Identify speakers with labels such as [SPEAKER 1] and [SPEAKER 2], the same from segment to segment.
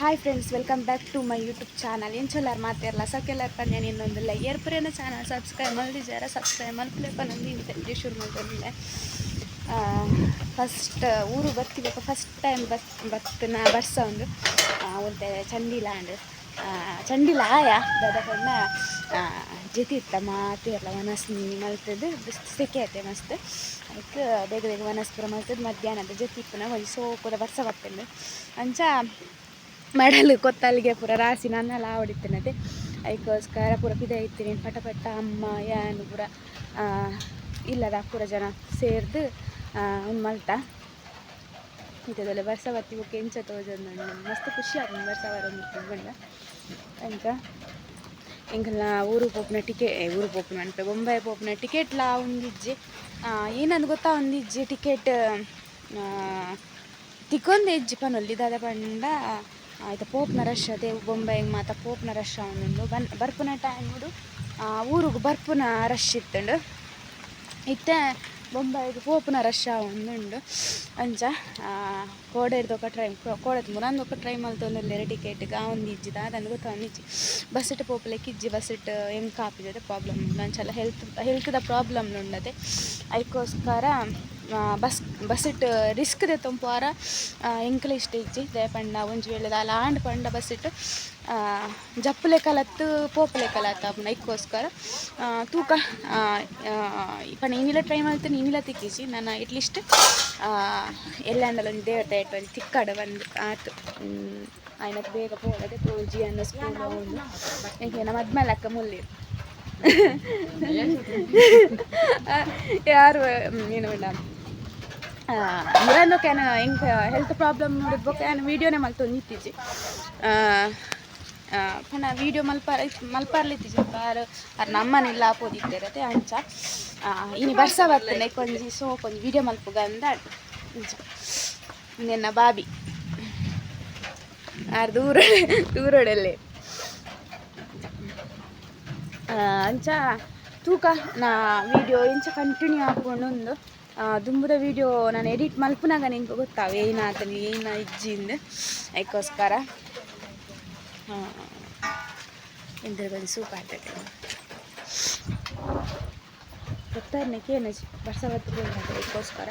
[SPEAKER 1] Hi friends welcome back to my YouTube channel ಎಂಚೊಲ್ಲಾರು ಮಾತಿರಲ್ಲ ಸಕೆಲ್ಲರ್ ಪನ್ಯ ಇನ್ನೊಂದಿಲ್ಲ ಏರ್ಪುರೇನ ಚಾನಲ್ ಸಬ್ಸ್ಕ್ರೈಬ್ ಮಲ್ದಿದ್ದಾರೆ ಸಬ್ಸ್ಕ್ರೈಬ್ ಮಲ್ಪಲೇಪ ನಂದು ಇಂತೆ ಶುರು ಮಾಡಿದ್ರೆ ಫಸ್ಟ್ ಊರು ಬರ್ತಿಬೇಕು ಫಸ್ಟ್ ಟೈಮ್ ಬಸ್ ನಾ ಬರ್ಸ ಒಂದು ಒಂದು ಚಂಡಿಲಾಂಡ್ ಚಂಡಿಲ ಆಯ? ದಾದಕೊಂಡ ಜತಿ ಇತ್ತ ಮಾತಿರಲ್ಲ ವನಸ್ನಿ ಮಲ್ತದ್ದು ಸೆಕೆ ಐತೆ ಮಸ್ತ್. ಅದಕ್ಕೆ ಬೇಗ ಬೇಗ ವನಸ್ಪುರ ಮಲ್ತದ್ದು ಮಧ್ಯಾಹ್ನದ ಜತಿ ಇಪ್ಪನ ಒಂದು ಕೂಡ ಬರ್ಸ ಬರ್ತೇನೆ ಅಂಚ ಮಡಲು ಕೊತ್ತಲ್ಲಿಗೆ ಪೂರ ರಾಸಿ ನನ್ನೆಲ್ಲ ಆವಡಿತ್ತೇನದೆ ಅದಕ್ಕೋಸ್ಕರ ಪೂರ ಪಿದ ಇತ್ತೀನಿ ಪಟ ಪಟ ಅಮ್ಮ, ಯಾನು ಪೂರ ಇಲ್ಲದ ಪೂರ ಜನ ಸೇರ್ದು ಒಂದು ಮಲ್ತ ಇದೆಲ್ಲ ವರ್ಷ ಹೋಗಿ ಎಂಚ ತೋಜೊಂದು ಮಸ್ತ್ ಖುಷಿ ಆಗ ವರ್ಷ ಬರೋದು ಬಂದ ಅಂತ ಎಂಕಲ್ನ ಊರು ಪೋಪಿನ ಟಿಕೆಟ್ ಊರು ಪೋಪಿನ ಅಂತ, ಬೊಂಬೈ ಪೋಪಿನ ಟಿಕೆಟ್ಲ ಒಂದಿಜ್ಜಿ. ಏನಂದು ಗೊತ್ತಾ ಒಂದಿಜ್ಜಿ ಟಿಕೆಟ್ ತಿಕ್ಕೊಂದು ಇಜ್ಜಿ ಪನೊಲ್ಲಿ ದಾದ ಪಂಡ ಆಯ್ತು ಪೋಪ್ನ ರಶ್ ಅದೇ ಬೊಂಬೈಗೆ ಮಾತ ಪೋಪ್ನ ರಶ್ ಅವನುಂಡು ಬನ್ ಬರ್ಪುನ ಟೈಮುಡು ಊರಿಗೆ ಬರ್ಪುನ ರಶ್ ಇತ್ತುಂಡು ಇತ್ತೆ ಬೊಂಬೈಗೆ ಪೋಪುನ ರಶ್ ಒಂದುಂಡು ಅಂಚ ಕೋಡೆರ್ದು ఒక ಟ್ರೈಮ್ ಕೋಡೆದು ಮುರಂದು ఒక ಟ್ರೈ ಮಲ್ತೊಂದುಲ್ಲೆರ್ ಟಿಕೆಟ್ಗೆ ಆ ಒಂದು ಇಜ್ಜಿದ ಅದನ್ನು ಗೊತ್ತೊಂದಿಜ್ಜಿ ಬಸ್ ಇಟ್ಟು ಪೋಪುಲೆಕ್ ಇಜ್ಜಿ ಬಸ್ ಇಟ್ಟು ಹೆಂಗೆ ಕಾಪಿದೆ ಪ್ರಾಬ್ಲಮ್ ಉಂಡು ಅಂಚೆಲ್ಲ ಹೆಲ್ತ್ ಹೆಲ್ತ್ದ ಪ್ರಾಬ್ಲಮ್ ಉಂಡದೆ ಅದಕ್ಕೋಸ್ಕರ ಬಸ್ ಬಸ್ಸಿಟ್ ರಿಸ್ಕ್ ದೆ ತೊಂಪುವಾರ ಎಂಕಲ ಇಷ್ಟ ಇಜ್ಜಿ ದಯಪಂಡ ಒಂಜಿ ವೇಳೆ ದಾಲ ಆಂಡ್ ಪಂಡ ಬಸ್ಸಿಟ್ ಜಪ್ಪುಲೆ ಕಲತ್ತು, ಪೋಪಲೆ ಕಲತ್ತ ಅಪ್ಪನ ಇದಕ್ಕೋಸ್ಕರ ತೂಕ ಪಣ ಏನಿಲ್ಲ ಟ್ರೈ ಮಾಡ್ತೀನಿ ಏನಿಲ್ಲ ತಿಕ್ಕಿಸಿ ನಾನು ಎಟ್ಲೀಸ್ಟ್ ಎಲ್ಲಂಡಲ ಒಂದು ದೇವತೆ ಇಟ್ಟು ತಿಕ್ಕಾಡ ಬಂದು ಆತು ಆಯ್ನಕ್ಕೆ ಬೇಗ ಪೋಡದೆ ಪೂಜಿ ಅನ್ನೋ ಸ್ಕೂಲ್ ಯಾಕೆ ನಮ್ಮ ಅದ್ಮೇಲೆ ಅಕ್ಕ ಮುಲ್ಲಿ ಯಾರು ಏನು ಮುರಂದು ಕ್ಯಾನ್ ಹೆಂಗೆ ಹೆಲ್ತ್ ಪ್ರಾಬ್ಲಮ್ ನೋಡಿದ್ಬೇಕು ಕ್ಯಾನ್ ವೀಡಿಯೋನೇ ಮಲ್ತೊಂದು ಇತ್ತೀಚೆ ಪಣ ವೀಡಿಯೋ ಮಲ್ಪಾರ, ಮಲ್ಪಾರ್ಲಿತ್ತೀಚೆ. ಪಾರು ಅವ್ರ ನಮ್ಮನೆಲ್ಲ ಆಪೋದಿತ್ತಿರತ್ತೆ ಅಂಚ. ಇನ್ನು ಬರ್ಸ ಬರ್ತೇನೆ ಕೊಂಜಿ ಸೋಪ್ ಒಂದು ವೀಡಿಯೋ ಮಲ್ಪುಗ ಅಂದ, ಅಂಚ. ನಿನ್ನ ಬಾಬಿ. ಆರು ದೂರ, ದೂರಡಲ್ಲೇ. ಅಂಚ, ತೂಕ ನಾ ವೀಡಿಯೋ ಇಂಚ ಕಂಟಿನ್ಯೂ ಹಾಕೊಂಡು ದುಂಬುದ ವೀಡಿಯೋ ನಾನು ಎಡಿಟ್ ಮಲ್ಪನಾಗ ನಿಂಗೆ ಗೊತ್ತಾವ ಏನಾತನಿ ಏನ ಇಜ್ಜಿಂದ ಅದಕ್ಕೋಸ್ಕರ ಎಂದ್ರೆ ಬಂದು ಸೂಪ್ ಗೊತ್ತಾ ಗೊತ್ತಾದ್ನಕ್ಕೆ ಏನು ಬರ್ಸ ಬರ್ತದೆ ಅದಕ್ಕೋಸ್ಕರ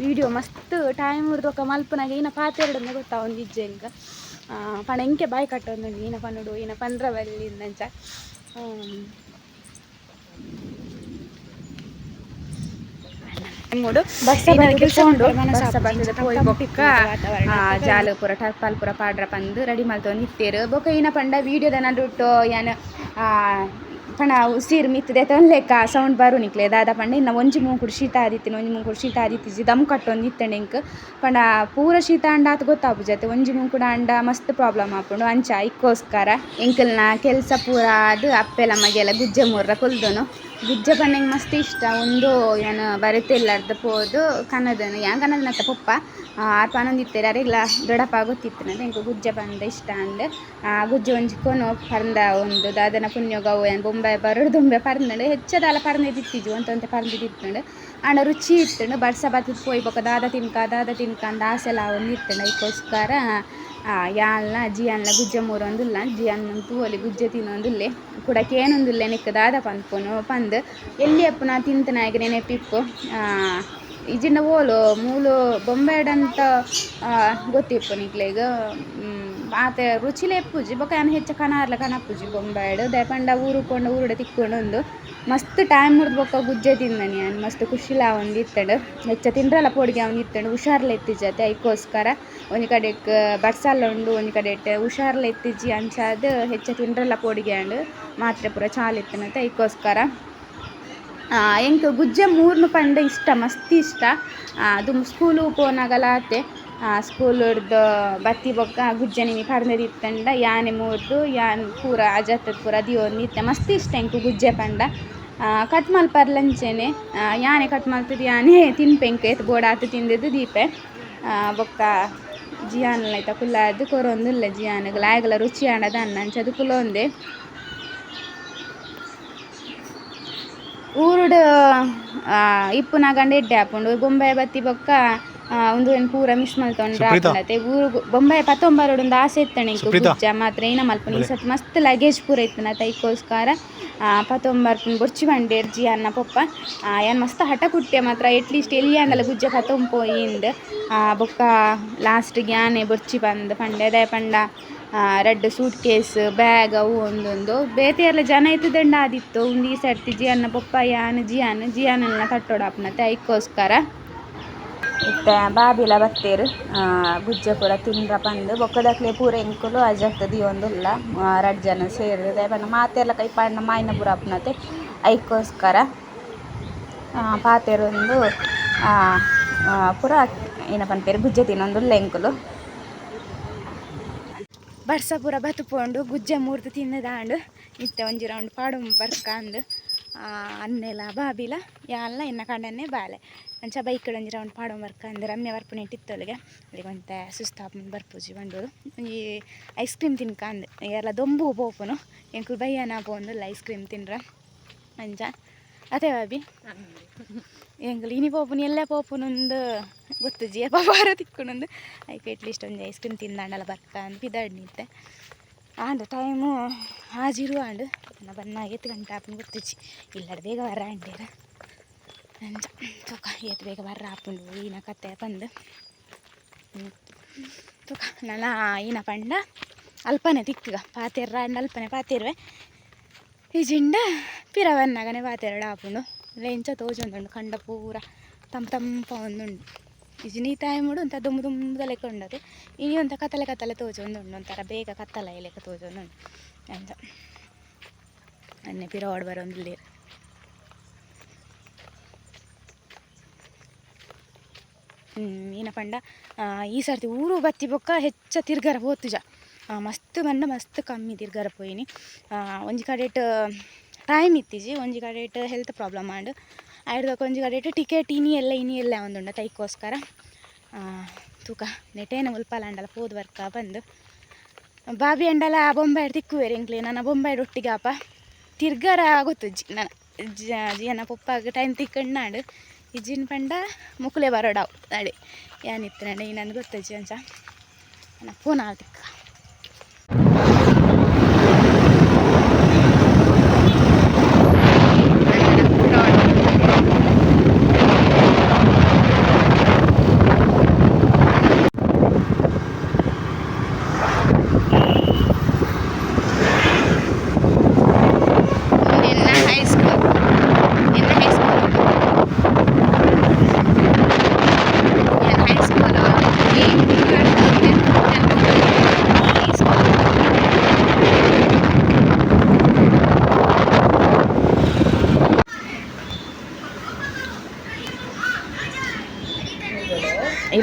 [SPEAKER 1] ವೀಡಿಯೋ ಮಸ್ತ್ ಟೈಮ್ ಹಿಡ್ದೊಕ್ಕ ಮಲ್ಪನಾಗ ಏನ ಪಾತೆರಡನ್ನ ಗೊತ್ತಾ ಒಂದು ಇಜ್ಜೆ ಹಿಂಗೆ. ಪಣ ಹಿಂಗೆ ಬಾಯಿ ಕಟ್ಟೊಂದು ಏನ ಏನ ಮೂಡು ಜಾಲು ಪೂರ ಟರ್ಪಾಲ್ ಪೂರ ಪಾಡ್ರ ಪಂದು ರೆಡಿ ಮಲ್ತೊಂದು ಇತ್ತೇರು ಬೊಕ ಏನ ಪಂಡ ವೀಡಿಯೋದ ನಡುಟ್ಟು ಯಾನ್ ಪಣ ಉಸಿರ್ ಮಿತ್ತ್ ತೊನ್ಲೆಕ್ಕ ಸೌಂಡ್ ಬರು ನಿಕ್ಲೆ. ದಾದ ಪಂಡ, ಇನ್ನ ಒಂಜಿ ಮೂಕುಡು ಶೀತ ಆದಿತ್ತಿನ ಒಂಜಿ ಮೂಕುಡು ಶೀತ ಆದಿತ್ತಿಜಿ ದಮ್ ಕಟ್ಟೊಂದು ಇತ್ತಂಡೆ ಇಂಕ್ ಪಂಡ, ಪೂರ ಶೀತ ಅಂಡ ಆತ್ ಗೊತ್ತಾಪುಜತೆ ಒಂಜಿ ಮೂಕುಡು ಅಂಡ ಮಸ್ತ್ ಪ್ರಾಬ್ಲಮ್ ಆಪುಂಡು. ಅಂಚ, ಇಕ್ಕೋಸ್ಕರ, ಎಂಕಲ್ನ ಕೆಲಸ ಪೂರ ಅದು ಅಪ್ಪೆಲ ಮಗೆಲ ಗುಜ್ಜೆ ಮೂರ್ರ ಕೊಲ್ದನು. ಗುಜ್ಜೆ ಪಂಡಂಗೆ ಮಸ್ತ್ ಇಷ್ಟ. ಒಂದು ಏನು ಬರೆತೆಲ್ಲರ್ದು ಪೋದು ಕನ್ನದನು ಯಾನ್ ಕನ್ನದ ನತ್ತ ಪಪ್ಪ. ಆರ್ ಪನೊಂದು ಇತ್ತೇರು ದೊಡಪ್ಪ ದೊಡ್ಡಪ್ಪ ಗೊತ್ತಿತ್ತನದ ಎಂಕ ಗುಜ್ಜ ಪಂಡ ಇಷ್ಟ ಆ, ಗುಜ್ಜೆ ಕೊನೊ ಪರ್ಂದ ಒಂದು ದಾದನ ಪುಣ್ಯ ಗೌ ಏನು ಬೊಂಬೆ ಬರಡು ದುಂಬೆ ಪರ್ಂದಳು ಹೆಚ್ಚದಾಲ ಪರ್ಂದಿತ್ತಿಜ್ಜು ಅಂತ ಅಂತ ಪರ್ಂದಿತ್ತಿತ್ತಂಡು ಆಂಡ ರುಚಿ ಇತ್ತುಂಡು. ಬಡ್ಸ ಬತ್ತದ ಪೋಯ್ ದಾದ ತಿನ್ಕ ದಾದ ತಿನ್ಕ ಅಂದ ಆಸೆಲ ಒಂದು ಇತ್ತಂಡು ಅದಕ್ಕೋಸ್ಕರ ಯಾಲ್ನ ಜಿಯಾನ್ಲ ಗುಜ್ಜೆ ಮೂರೊಂದುಲ್ಲ ಜಿಯನ್ ತೂವೊಲಿ ಗುಜ್ಜೆ ತಿನ್ನೊಂದುಲ್ಲೆ ಕುಡಕ್ಕೆ ಏನೊಂದುಲ್ಲೆ ನಿಕ್ಕ ದಾದ ಪನ್ಪುನು ಪಂದ್. ಎಲ್ಲಿ ಅಪ್ಪುನ ತಿಂತನಾಗ ನೆನಪಿಪ್ಪು? ಇಜಿಂಡ ಓಲು, ಮೂಲು, ಬೊಂಬೆಡಂತ ಗೊತ್ತಿಪ್ಪು ನಿಕ್ಲೆಗ್. ಆತ ರುಚಿಲೆ ಎಪ್ಪುಜಿ ಬೊಕ ಏನು ಹೆಚ್ಚು ಕನಾರ್ಲ ಕನಪುಜಿ ಬೊಂಬಾಯ್ಡು ದಯಪಂಡ ಊರು ಕೊಂಡು ಊರುಡೆ ತಿಕ್ಕೊಂಡು ಒಂದು ಮಸ್ತ್ ಟೈಮ್ ಮುರ್ದು ಬೊಕ್ಕ ಗುಜ್ಜೆ ತಿಂದನಿ ನಾನು, ಮಸ್ತ್ ಖುಷಿಲ ಒಂದು ಇತ್ತಂಡು. ಹೆಚ್ಚ ತಿಂದ್ರಲ್ಲ ಪೋಡಿಗೆ ಅವ್ನು ಇತ್ತಂಡು, ಹುಷಾರ್ಲ ಎತ್ತಿಜತೆ ಅದಕ್ಕೋಸ್ಕರ ಒಂಜಿ ಕಡೆಕ್ ಬಡ್ಸಲ್ಲ ಉಂಡು, ಒಂಜಿ ಕಡೆ ಹುಷಾರ್ಲ ಎತ್ತಿಜ್ಜಿ ಅಂಚಾದ್ ಹೆಚ್ಚ ತಿಂದ್ರಲ್ಲ ಪೋಡಿಗೆ ಅಂಡು ಮಾತ್ರೆ ಪೂರ ಚಾಲಿತ್ತನಂತ ಅದಕ್ಕೋಸ್ಕರ ಎಂಕ್ ಗುಜ್ಜೆ ಮೂರ್ನು ಪಂಡ ಇಷ್ಟ, ಮಸ್ತ್ ಇಷ್ಟ. ಅದು ಸ್ಕೂಲು ಪೋನಾಗಲ್ಲ ಆತೆ ಸ್ಕೂಲ್ ಹಿಡ್ದು ಬತ್ತಿ ಬೊಕ್ಕ, ಗುಜ್ಜನಿಮಿ ನಿಮಿ ಪರ್ಂದೆದು ಇತ್ತಂಡ, ಯಾನೆ ಮೂರ್ದು, ಯಾನ್ ಪೂರ ಅಜತ್ತದ ಪೂರ ದಿಯೋಂದು ಇತ್ತೆ ಮಸ್ತ್ ಇಷ್ಟ ಎಂಕು ಗುಜ್ಜೆ ಪಂಡ. ಕಟ್ ಮಲ್ಪರ್ಲಂಚೆನೆ ಯಾನೆ ಕಟ್ ಮಲ್ತದ ಯಾನೆ ತಿನ್ಪೆಂಕ್ ಎತ್ ಬೋಡ ಆತು ತಿಂದಿದ್ದು ದೀಪೆ. ಬೊಕ್ಕ ಜಿಯಾನ್ಲ ಐತ ಕುಲ್ಲಾದ್ ಕೊರೊಂದುಲ್ಲ ಜಿಯಾನ್ಗ್ ಲಾಯ್ಗಲ ರುಚಿ ಆಂಡದ ಅನ್ನ ಅಂಚ ಅದು ಕುಲೊಂದೆ. ಊರುಡು ಇಪ್ಪುನ ಗಂಡ ಎಡ್ಡೆ ಆಪುಂಡು ಬೊಂಬೆ ಬತ್ತಿ ಬೊಕ್ಕ ಆ, ಒಂದು ಏನು ಪೂರ ಮಿಸ್ ಮಲ್ತೊಂಡ್ರೆ. ಆಪುಂಡತೆ ಊರು ಬೊಂಬಾಯಿ ಪತ್ತೊಂಬರೋಡು ಒಂದು ಆಸೆ ಇತ್ತಣೆ. ಗುಜ್ಜ ಮಾತ್ರ ಏನ ಮಲ್ಪುನ ಈ ಸತ್ ಮಸ್ತ್ ಲಗೇಜ್ ಪೂರ ಇತ್ತನ ತೈಕೋಸ್ಕರ ಪತ್ತೊಂಬರ್ ಬೊರ್ಚಿ ಬಂಡೆ ಎರ್ಜಿ ಅನ್ನ ಪೊಪ್ಪ. ಯನ್ ಮಸ್ತ್ ಹಠ ಕುಟ್ಟೆ ಮಾತ್ರ ಎಟ್ಲೀಸ್ಟ್ ಎಲ್ಲಿ ಅಂದಲ್ಲ ಗುಜ್ಜ ಪತ್ತೊಂಪೋಯಿಂದ್ ಬೊಕ್ಕ ಲಾಸ್ಟ್ಗೆ ಆನೆ ಬೊರ್ಚಿ ಬಂದು ಪಂಡೆ ಅದೇ ಪಂಡ ರೆಡ್ ಸೂಟ್ ಕೇಸ್ ಬ್ಯಾಗ್ ಅವು ಒಂದೊಂದು. ಬೇತೆ ಎಲ್ಲ ಜನ ಇತ್ತದಂಡ ಆದಿತ್ತು. ಒಂದು ಈ ಸರ್ತಿ ಜಿಯನ್ನ ಪಪ್ಪ ಯಾನ್ ಜಿಯಾನ್ ಜಿಯಾನೆಲ್ಲ ಕಟ್ಟೋಡಪ್ಪನತ್ತೆ ಐಕೋಸ್ಕರ ಇತ್ತೆ ಬಾಬಿಲ ಬತ್ತೇರು ಗುಜ್ಜ ಪೂರ ತಿಂದ್ರ ಬಂದು ಬೊಕ್ಕದಕ್ಲೆ ಪೂರ ಎಂಕುಲು ಅಜತ್ತದಿ ಒಂದುಲ್ಲ ರಡ್ಜನ ಜನ ಸೇರಿದೆ ಪಂಡ ಮಾತೆಲ್ಲ ಕೈ ಪಂಡ ಮಾಯಿನ ಪೂರ ಅಪ್ನತೆ ಐಕೋಸ್ಕರ ಪಾತೆರೊಂದು ಪೂರ ಏನಪ್ಪ ಪನ್ಪೇರು ಗುಜ್ಜೆ ತಿನ್ನೊಂದುಲ್ಲ ಎಂಕುಲು. ಬರ್ಸ ಪೂರ ಬತ್ತುಪೋಂಡು ಗುಜ್ಜೆ ಮೂರ್ತಿ ತಿನ್ನದಾಂಡು ಇತ್ತ ಒಂಜಿ ರೌಂಡ್ ಪಾಡು ಅನ್ನೆಲ ಬಾಬಿಲ ಯಾಲ್ಲ ಇನ್ನ ಕಂಡನ್ನೆ ಬಾಲೆ ಅಂಚ ಬೈಕ್ ಒಂಜಿ ರೌಂಡ್ ಪಾಡು ಬರ್ಕಂದು ರಮ್ಯ ಬರ್ಪುನ ಇಟ್ಟಿತ್ತೊಲಿಗೆ ಅಲ್ಲಿಗೆ ಒಂತೆ ಸುಸ್ತಾಪ್ ಬರ್ಪೂಜಿ ಬಂಡೋರು. ಈ ಐಸ್ ಕ್ರೀಮ್ ತಿನ್ಕಂದು ಎಲ್ಲ ದೊಂಬು ಪೋಪುನು ಎಂಕುಲು ಬಯ್ಯನ ಪೋಂದುಲ್ಲ ಐಸ್ ಕ್ರೀಮ್ ತಿನ್ರ. ಅಂಚ ಅದೇ ಬಾಬಿ. ಎಂಕುಲು ಇನಿ ಪೋಪುನು, ಎಲ್ಲ ಪೋಪುನೊಂದು ಗೊತ್ತು ಜಿ ಬಾರ ತಿಕ್ಕೊಂಡೊಂದು ಐಕೆ ಅಟ್ಲೀಸ್ಟ್ ಒಂದು ಐಸ್ ಕ್ರೀಮ್ ತಿಂದಾಂಡಲ್ಲ ಬರ್ಕ ಅಂತ ಬಿದ್ದಾಡ್ ನಿಂತೆ ಆಂಡ ಟೈಮು ಹಾಜಿರು ಆಂಡು ನಾ ಬನ್ನ ಎತ್ತು ಗಂಟೆ ಆಪನ್ ಗೊತ್ತಿಚ್ಚಿ ಇಲ್ಲಡ ಬೇಗ ಬರ ಅಂಡೇರ ಅಂಚ ತುಕ ಎತ್ತು ಬೇಗ ಬರ್ರ ಆಪುಂಡು ಈನ ಕತ್ತೆ ಬಂದು ಹ್ಮ್. ತುಕ ನನ್ನ ಈನ ಪಂಡ ಅಲ್ಪನೆ ತಿಕ್ಕಗ ಪಾತೆರ್ರ ಅಂಡ ಅಲ್ಪನೆ ಪಾತೆರ್ವೆ ಈ ಜಿಂಡ ಪಿರ ಬನ್ನಗನೆ ಪಾತೆರಡು ಆಪುಂಡು ಲೆಂಚ ತೋಜೊಂದುಂಡು ಕಂಡ ಪೂರ ತಂಪ ತಂಪ ಒಂದುಂಡು ಇಜಿನಿ ಟೈಮುಡು ಅಂತ ದುಂಬು ದುಮ್ಮದ ಲೆಕ್ಕ ಉಂಡದು ಇನಿ ಒಂತ ಕತ್ತಲೆ ಕತ್ತಲೆ ತೋಜೊಂದುಂಡು ಒಂಥರ ಬೇಗ ಕತ್ತಲ ಲೆಕ್ಕ ತೋಜೊಂದುಂಡು ಅಂತ ಅನ್ನೆ ಪಿರ ಓಡ್ ಪಂಡ ಆ, ಈ ಸರ್ತಿ ಊರು ಬತ್ತಿ ಬೊಕ್ಕ ಹೆಚ್ಚ ತಿರ್ಗರ ಹೋತುಜ ಮಸ್ತ್ ಬಂಡ ಮಸ್ತ್ ಕಮ್ಮಿ ತಿರ್ಗರ ಪೋಯಿನಿ ಒಂಜಿ ಕಡೆಟ್ ಟೈಮ್ ಇತ್ತಿಜಿ ಒಂಜಿ ಕಡೆಟ್ ಹೆಲ್ತ್ ಪ್ರಾಬ್ಲಮ್ ಆಂಡ್ ಆಯ್ಡ್ದಕ್ಕ ಒಂಜಿ ಕಡೆಟ್ ಟಿಕೆಟ್ ಇನಿ ಎಲ್ಲ ಇನಿ ಎಲ್ಲ ಒಂದುಂಡ ತೈಕೋಸ್ಕರ. ತೂಕ ನೆಟೇನ ಮುಲ್ಪಲಾಂಡಲ ಪೋದು ವರ್ಕ ಬಂದು. ಬಾಬಿ ಅಂಡಲ ಬೊಂಬಾಯ್ಡ್ ತಿಕ್ಕುವೇರಿ ಎಂಕ್ಲೆ, ನನ್ನ ಬೊಂಬಾಯ್ಡ್ ಒಟ್ಟಿಗೆ ಆಪ ತಿರ್ಗರ ಗೊತ್ತುಜ್ಜಿ ನನ್ನ ಜಿಯನ ಪಪ್ಪಾಗ ಟೈಮ್ ತಿಕ್ಕಣ್ಣಾಡು ಇಜ್ಜಿನ ಪಂಡ ಮುಕುಲೆ ಬರೋಡಾವು ಅಡಿ ಏನಿತ್ತು ನಡೆ ನನಗೆ ಗೊತ್ತಜ್ಜಿ ಅಂಚ. ನನ್ನ ಫೋನ್ ಆಲ್ ತಿಕ್ಕ ನಿನ್ನ ಹೈಸ್ಕೂಲ್ ನಿನ್ನ ಹೈಸ್ಕೂಲ್ ನಿನ್ನ ಹೈಸ್ಕೂಲ್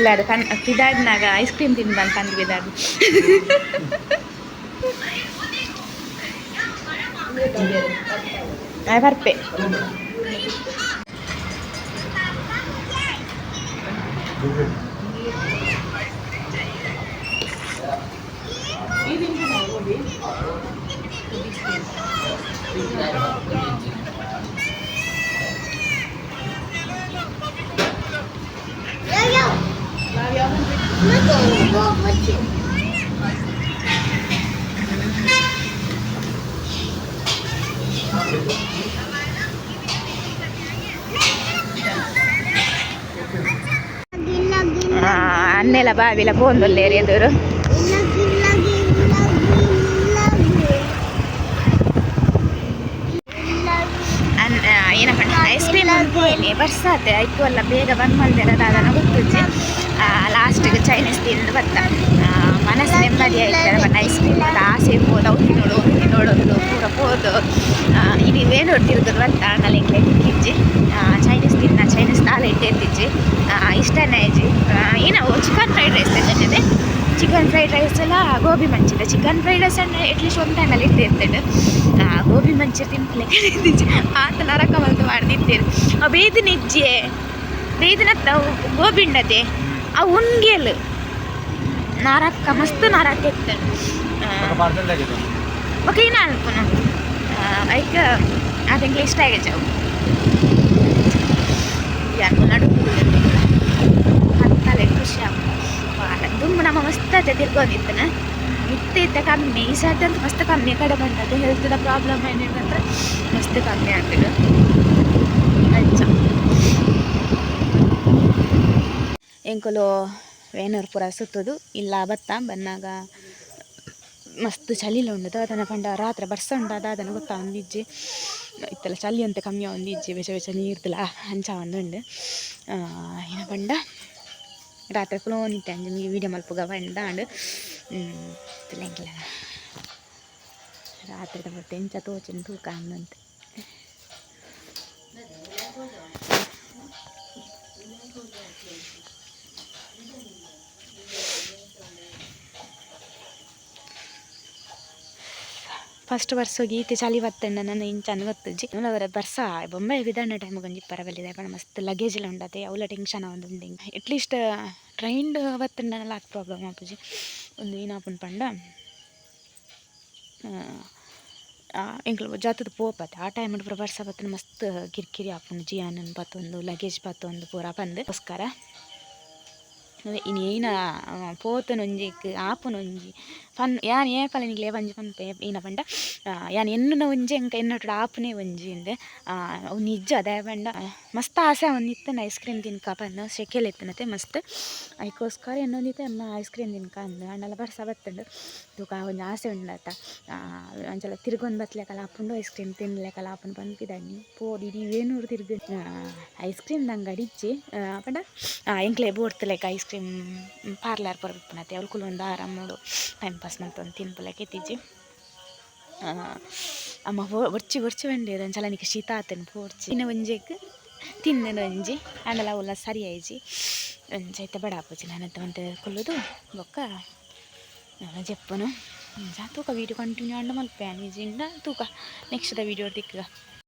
[SPEAKER 1] ಇಲ್ಲ ಅದು ಕಣ್ ತಿದಾಡ್ನಾಗ ಐಸ್ ಕ್ರೀಮ್ ತಿಂದು ಬಂದು ಕಂದು ಬಿದ್ದಾಡು ಬರ್ಪೆ ಅನ್ನೆಲ ಬಾವಿಲ ಪೋಂದೊಲ್ಲೇರಿ ಎದುರು ಅನ್- ಆ, ಏನಪ್ಪ ಐಸ್ ಕ್ರೀಮ್ ಅನ್ಕೋಯಿನಿ ಬರ್ಸಾತೆ ಆಯ್ತು ಅಲ್ಲ ಬೇಗ ಬಂದ್ ಮಲ್ದೆರ ಅದನ್ನು ಗೊತ್ತುಜ್ಜಿ ಲಾಸ್ಟಿಗೆ ಚೈನೀಸ್ ತಿಂದು ಬರ್ತಾ ಆ, ಮನಸ್ಸು ನೆಮ್ಮದಿ ಬಣ್ಣ ಐಸ್ ಕ್ರೀಮ್ ಅಂತ ಆಸೆ ಇರ್ಬೋದು. ಅವ್ರು ನೋಡು ಅವ್ರು ನೋಡೋದು ಪೂರ ಹೋದು. ಇದು ಏನು ತಿರುಗುದು ಅಂತ ನಲಿಂಗ್ಲೆ ತಿಕ್ಕಿಜ್ಜಿ ಚೈನೀಸ್ ತಿನ್ನ ಚೈನೀಸ್ ತಾಲೆ ಇಟ್ಟೆ ಎತ್ತಿಜ್ಜಿ ಇಷ್ಟನೇ ಇಜ್ಜಿ. ಏನೋ ಚಿಕನ್ ಫ್ರೈಡ್ ರೈಸ್ ತಿಂತೇನೆ ಚಿಕನ್ ಫ್ರೈಡ್ ರೈಸ್ ಎಲ್ಲ gobi Manchurian. Chicken fried rice ಅಂದ್ರೆ ಎಟ್ಲೀಸ್ಟ್ ಒಂದು ಟೈಮಲ್ಲಿ ಇಟ್ಟಿರ್ತೇನೆ ಗೋಬಿ ಮಂಚೂರಿ ತಿನ್ಲಿಕ್ಕೆ ಆತ ನರಕ ಬಂದು ಮಾಡಿದ್ದೀರಿ ಆ ಬೇದಿನ ಇಜ್ಜೆ. ಬೇದಿನ ಗೋಬಿ ಉಂಡದೆ ಆ ಉಣ್ಗೆಲ್ ನರಕ ಮಸ್ತ್ ನರಕ ಇತ್ತು. ಓಕೆ ಏನು ಅನ್ಕೋಣ ಐಕ ಅದಕ್ಕೆ ಇಷ್ಟ ಆಗೈತೆ ಅವು. ಯಾರು ಅಂತಲೇ ಖುಷಿ ದುಮ್ಮು ನಮ್ಮ ಮಸ್ತ್ ಅದ ತಿರ್ಗೋದಿತ್ತನ ಇತ್ತೆ ಇತ್ತ ಕಮ್ಮಿ. ಈ ಸರ್ತಿ ಅಂತ ಮಸ್ತ್ ಕಮ್ಮಿ. ಕಡೆ ಬಂದದ್ದು ಹೆಲ್ತ್ದ ಪ್ರಾಬ್ಲಮ್ ಏನೇನಂದ್ರೆ ಮಸ್ತ್ ಕಮ್ಮಿ ಆಗ್ತದೆ ಅಂಚ ಎಂಕುಲು ವೇನೂರು ಪೂರ ಸುತ್ತದು. ಇಲ್ಲ, ಬತ್ತ? ಬಂದಾಗ ಮಸ್ತ್ ಚಳಿಲು ಉಂಡು ಅದನ್ನು ಪಂಡ ರಾತ್ರಿ ಬರ್ಸ ಉಂಡು ಅದನ್ನು ಗೊತ್ತಾ? ಒಂದಿಜ್ಜಿ ಇತ್ತಲ್ಲ, ಚಳಿ ಅಂತ ಕಮ್ಮಿ ಒಂದಿಜ್ಜಿ ಬೆಚ ಬೆಚ ನೀರ್ದಲ ಹಂಚ ಒಂದುಂಡು ಏನ ಪಂಡ ರಾತ್ರಿ ಕುಲೋ ನಿಂತೆ ನೀವು ವೀಡಿಯೋ ಮಲ್ಪುಗ ಇತ್ತಲ್ಲ ತಿಳಂಗಿಲ್ಲ ರಾತ್ರಿ ಮತ್ತೆ ಎಂಚ ತೋಚಿನ ತೂಕ ಅಂದಂತೆ ಫಸ್ಟ್ ವರ್ಷ ಗೀತೆ ಚಳಿ ಬತ್ತಣ್ಣ ನನ್ನ ಇಂಚನ್ ಗೊತ್ತಜ್ಜಿ ಅವರ ಬರ್ಸ ಬೊಂಬೆ ವಿಧಾನ ಟೈಮ್ ಗಂಜಿ ಪರವಲ್ಲಿದೆ. ಪಣ ಮಸ್ತ್ ಲಗೇಜ್ ಎಲ್ಲ ಉಂಡತೆ ಅವಳ ಟೆನ್ಷನ್ ಒಂದು ಅಟ್ಲೀಸ್ಟ್ ಟ್ರೈನ್ಡ್ ಬತ್ತಂಡನೆಲ್ಲ ಅದು ಪ್ರಾಬ್ಲಮ್ ಆಪುಜಿ ಒಂದು ಏನಾಪುನ್ ಪಂಡ. ಎಂಕ್ಲು ಜಾತದ ಪೋಪತ್ತೆ ಆ ಟೈಮ್ ಪೂರ ಬರ್ಸ ಬತ್ತನ ಮಸ್ತ್ ಕಿರಿಕಿರಿ ಆಪುಂಡು ಜಿಯಾನನ್ ಪತ್ತೊಂದು ಲಗೇಜ್ ಬತ್ತೊಂದು ಪೂರ ಪಂದ್. ಇನ್ನೇನ ಪೋತನೊಂಜಿಕ್ ಆಪುನೊಂಜಿ ಯಾನ್ ಏಪಲ ನಿಕ್ಲೆ ಒಂಜಿ ಪೇ ಏನ ಪಂಡ ಯಾನ್ ಎನ್ನುನ ಒಂಜಿ ಎಂಕ ಎನ್ನೊಟ್ಟುಡು ಆಪುನೆ ಒಂಜಿ ಇಂದೆ ಅವು ನಿಜ ಅದೇ ಪಂಡ ಮಸ್ತ್ ಆಸೆ ಒಂದಿತ್ತನ ಐಸ್ ಕ್ರೀಮ್ ತಿನ್ಕ ಪನ್ನ ಶೆಕೆಲ್ ಎತ್ತನತೆ ಮಸ್ತ್ ಐಕೋಸ್ಕರ ಎನ್ನೊಂದಿತ್ತೆ ಅಮ್ಮ ಐಸ್ ಕ್ರೀಮ್ ತಿನ್ಕ ಅಂದು ಅಂಡಲ ಬರ್ಸ ಬತ್ತುಂಡು ತೂಕ ಒಂಜಿ ಆಸೆ ಉಂಡತ ಅಂಚಲ ತಿರ್ಗೊಂದು ಬತ್ಲೆಕಲ ಆಪುಂಡು ಐಸ್ ಕ್ರೀಮ್ ತಿನ್ಲೆಕಲ ಆಪುಂಡು ಬಂದಿದ್ದಾನೆ ಪೋಡಿ ಇಡೀ ವೇನೂರು ತಿರ್ಗಿ ಐಸ್ ಕ್ರೀಮ್ ನಂಗೆ ಇಜ್ಜಿ ಪಂಡ ಎಂಕ್ಲೆ ಬೋಡ್ತಲೆಕ ಐಸ್ ಕ್ರೀಮ್ ಪಾರ್ಲರ್ ಪೂರ ಬಿಪ್ಪುನತೆ ಅವ್ಲು ಕುಲೊಂದು ಆರಾಮೋಡು ಟೈಮ್ ಪಾಸ್ ಮಲ್ತೊಂದು ತಿನ್ಪುಲಕ ಎತ್ತಿಜ್ಜಿ ಅಮ್ಮ ಒರ್ಚಿ ಒರ್ಚಿ ಬಂಡೇದು ಅಂಚಲ ನಿಕ್ಕೆ ಶೀತ ಆತನು ಪೋಡ್ಚಿ ಇನ್ನು ಒಂಜೆಗ್ ತಿನ್ನನು ಒಂಜಿ ಆಂಡಲ ಅವಲ್ಲ ಸರಿ ಆಯ್ಜಿ ಒಂಜಿ ಐತೆ ಬಡ ಆಪುಜಿ ನಾನಂತ ಮಂತೆ ಕುಲ್ಲುದು ಬೊಕ್ಕ ನಾನು ಜಪ್ಪನು ತೂಕ ವೀಡಿಯೋ ಕಂಟಿನ್ಯೂ ಅಂಡ ಮಲ್ಪೆ ನಿಜಿಂಡ ತೂಕ ನೆಕ್ಸ್ಟ್ ದ ವೀಡಿಯೋ ತಿಕ್ಕ